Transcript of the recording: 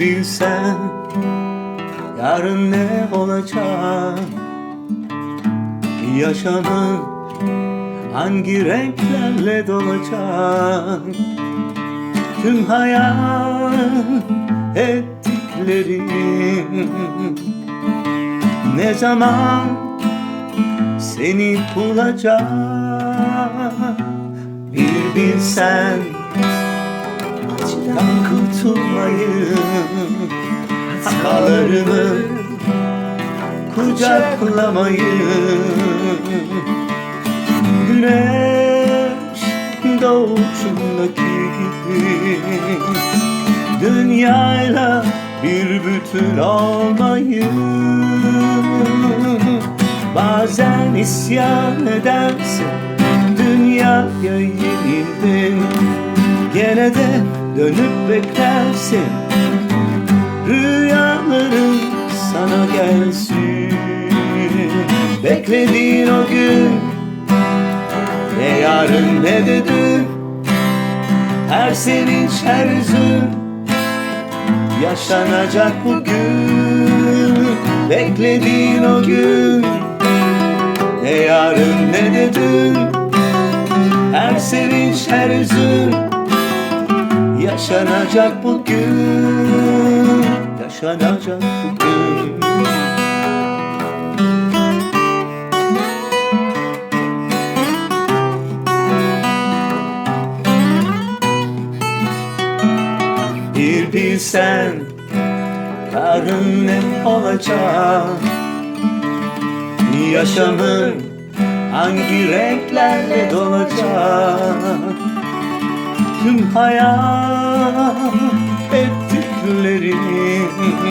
bilsen Yarın ne olacak? Yaşamın hangi renklerle dolacak? Tüm hayal ettiklerim Ne zaman seni bulacak? Bir bilsen Acıdan kurtulmayı Hatalarımı Kucaklamayı. Güneş doğuşundaki gibi Dünyayla bir bütün olmayı. Bazen isyan edersin Dünyaya yenildin Gene de dönüp beklersin Rüyaların sana gelsin. Beklediğin o gün Ne yarın ne de dün. Her sevinç her hüzün Yaşanacak bugün. Beklediğin o gün Ne yarın ne de dün. Her sevinç her hüzün Yaşanacak bugün Yaşanacak bugün Bir bilsen Yarın ne olacak? Yaşamın hangi renklerle dolacak? Tüm hayal yüklerini